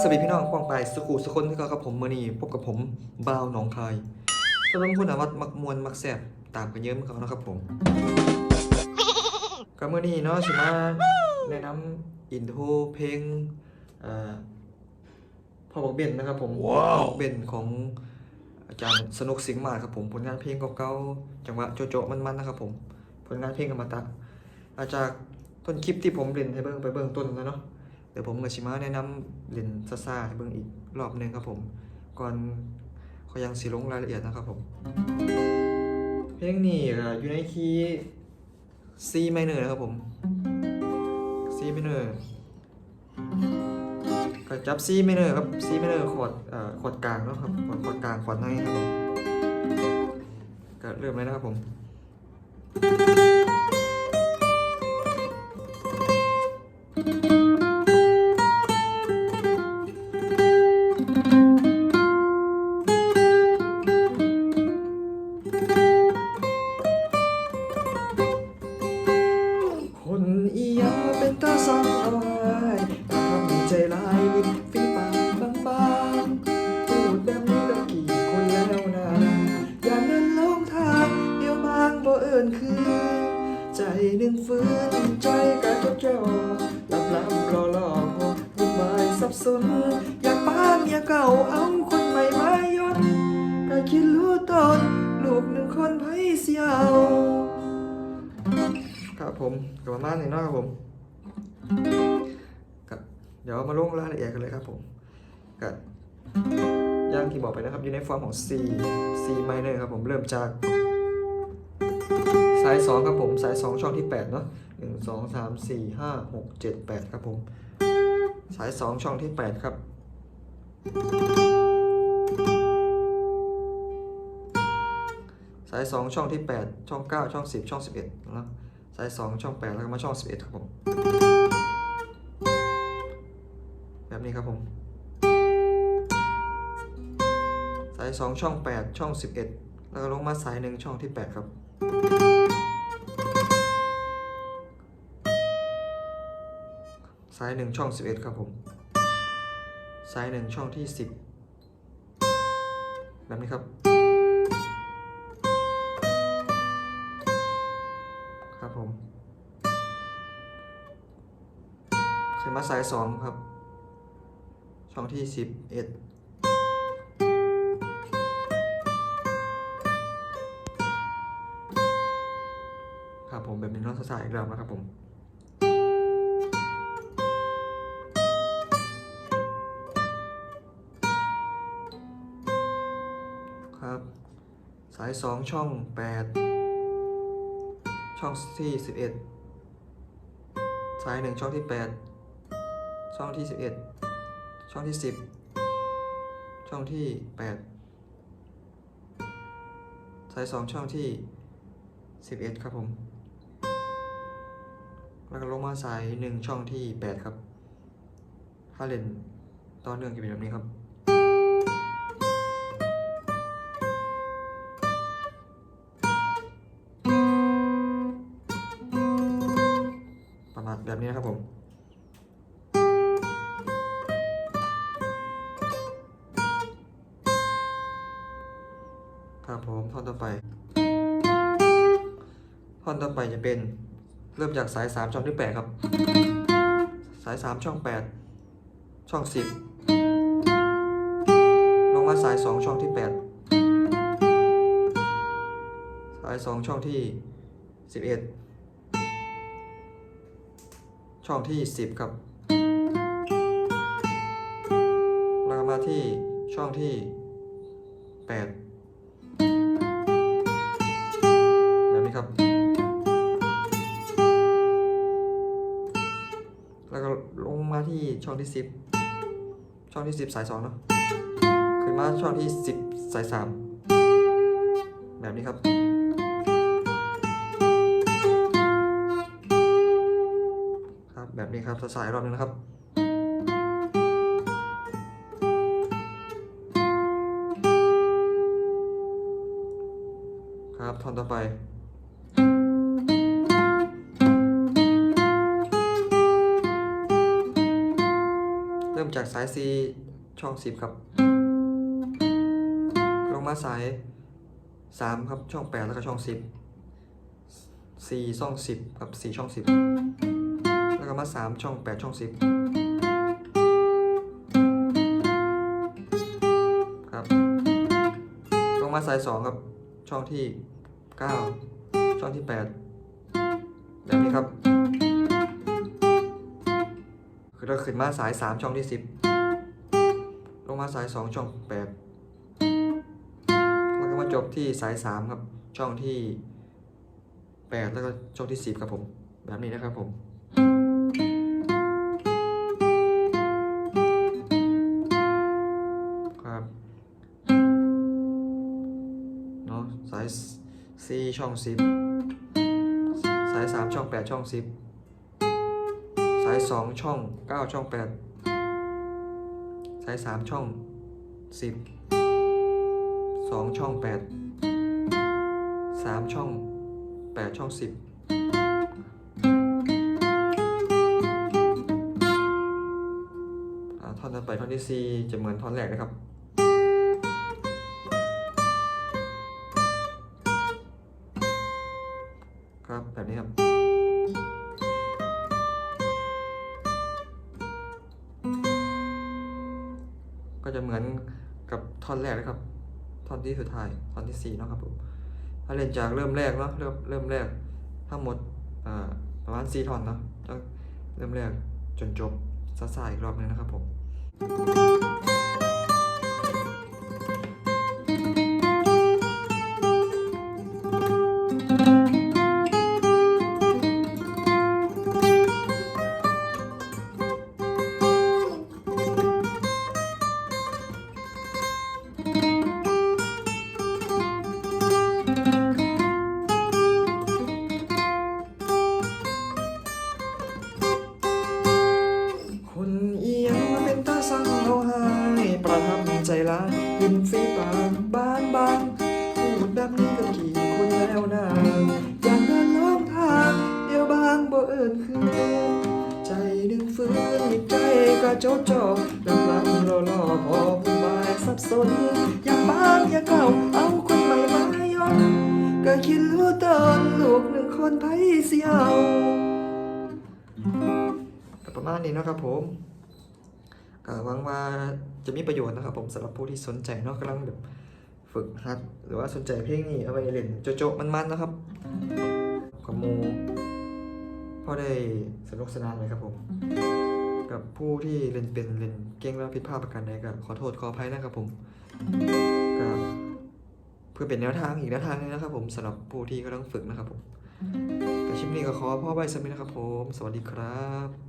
สวัสดีพี่น้องป้องไปสุขุสุคนที่กับผมมื่อนี้พบกับผมบ่าวหนองคายสำหรับคนอาวัดมักมวนมักแสบตามกันเยอะเหมือนกันนะครับผมก็มื่อนี้เนาะสิมาแนะนำอินโทรเพลงเอ่อพ่อบอกเบนนะครับผมพ่อบอกเบนของอาจารย์สนุกสิงห์มาศครับผมผลงานเพลงเก่าๆจังหวะโจ๊ะๆมันๆนะครับผมผลงานเพลงอมตะอาจากต้นคลิปที่ผมเล่นให้เบิ่งไปเบิ่งต้นแล้วเนาะ เดี๋ยวผมกับชิมาแนะนำเล่นซาซาให้เบิ่งอีกรอบหนึ่งครับผม ก่อนเขายังสิลงรายละเอียดนะครับผม เพลงนี้อยู่ในคีย์ C minor นะครับผม C minor ก็จับ C minor ครับ C minor คอร์ดเอ่อคอร์ดกลางเนาะครับคอร์ดคอร์ดกลางคอร์ดในครับผมก็เริ่มเลยนะครับผม สน อยากป้ามอยาเก่าเอาคนใหม่มายนก็คิดรู้ตนลูกหนึ่งคนไพ่เสียวครับผมกลับประมาณนี้เนะครับผมกับเดี๋ยวมาลงรายละเอียดกันเลยครับผมกับย่างที่บอกไปนะครับอยู่ในฟอร์มของ C C minor ครับผมเริ่มจากสาย2ครับผมสาย 2 ช่องที่ 8 เนาะ1 2 3 4 5 6 7 8 ครับผม สาย 2 ช่องที่ 8 ครับ สาย 2 ช่องที่ 8 ช่อง 9 ช่อง 10 ช่อง 11เนะสาย 2 ช่อง 8 แล้วก็มาช่อง 11 ครับผม แบบนี้ครับผม สาย 2 ช่อง 8 ช่อง 11 แล้วก็ลงมาสาย 1 ช่องที่ 8 ครับ สาย 1 ช่อง 11 ครับผมสาย 1 ช่องที่ 10 แบบนี้ครับ ครับผมขึ้นมาสายสองครับ ช่องที่สิบเอ็ดครับผมแบบนี้น้องสายอีกรอบนะครับผม สายสองช่องแปดช่องที่สิบเอ็ดสายหนึ่งช่องที่แปดช่องที่สิบช่องที่สิบช่องที่แปดสายสองช่องที่สิบเอ็ดครับผม แล้วก็ลงมาสายหนึ่งช่องที่แปดครับ ถ้าเล่นต่อเนื่องจะเป็นแบบนี้ครับ มาแบบนี้นะครับผม ครับผมท่อนต่อไป ท่อนต่อไปจะเป็นเริ่มจากสาย 3 ช่องที่ 8 ครับ สาย 3 ช่อง 8 ช่อง 10 ลงมาสาย 2 ช่องที่ 8 สาย 2 ช่องที่ 11 ช่องที่ 10 ครับ แล้วก็มาที่ช่องที่ 8 แบบนี้ครับ แล้วก็ลงมาที่ช่องที่ 10 ช่องที่ 10 สาย 2 เนาะขึ้นมาช่องที่ 10 สาย 3 แบบนี้ครับ แบบนี้ครับสายๆรอบนึงนะครับ ครับท่อนต่อไปเริ่มจากสาย C ช่อง 10 ครับ ลงมาสาย 3 ครับช่อง 8 แล้วก็ช่อง 10 4 ช่อง 10 ครับ 4 ช่อง 10 มา 3 ช่อง 8 ช่อง 10 ครับ ลงมาสาย 2 ครับ ช่องที่ 9 ช่องที่ 8 แบบนี้ครับ คือเราขึ้นมาสาย 3 ช่องที่ 10 ลงมาสาย 2 ช่อง 8 แล้วก็มาจบที่สาย 3 ครับ ช่องที่ 8 แล้วก็ช่องที่ 10 ครับผม แบบนี้นะครับผม สาย C ช่อง 10 สาย 3 ช่อง 8 ช่อง 10 สาย 2 ช่อง 9 ช่อง 8 สาย 3 ช่อง 10 2 ช่อง 8 3 ช่อง 8 ช่อง 10ท่อนต่อไปท่อนที่4จะเหมือนท่อนแรกนะครับ ครับแบบนี้ครับ ก็จะเหมือนกับท่อนแรกนะครับ ท่อนที่สุดท้าย ท่อนที่สี่เนาะครับผมถ้าเล่นจากเริ่มแรกเนาะเริ่มเริ่มแรกทั้งหมดประมาณสี่ท่อนเนาะจากเริ่มแรกจนจบซาซาอีกรอบหนึงนะครับผม ลายิ้มฝีปากบางบางพูดแบบนี้ก็กี่คนแล้วนะอยากเดินล้องทางเดียวบางบ่เอิญคือใจดึงฟื้นอีใจก็โจดจ่อลำลังรอรอพอผู้บายสับสน อย่าบางอย่าเก่าเอาคนใหม่มาย้อนก็คิดรู้ตอนลูกหนึ่งคนไพ่เสียวประมาณนี้เนาะครับผม หวังว่าจะมีประโยชน์นะครับผมสำหรับผู้ที่สนใจเนาะกำลังแบบฝึกหัดหรือว่าสนใจเพลงนี้เอาไปเล่นโจะมันๆนะครับกับมูพอได้สนุกสนานเลยครับผม กับผู้ที่เล่นเป็นเล่นเก่งแล้วผิดพลาดประการใดก็ขอโทษขออภัยนะครับผมก็เพื่อเป็นแนวทางอีกแนวทางหนึงนะครับ ผมสำหรับผู้ที่กำลังฝึกนะครับผมแต่คลิปนี้ก็ขอพ่อใบสมิธนะครับผม สวัสดีครับ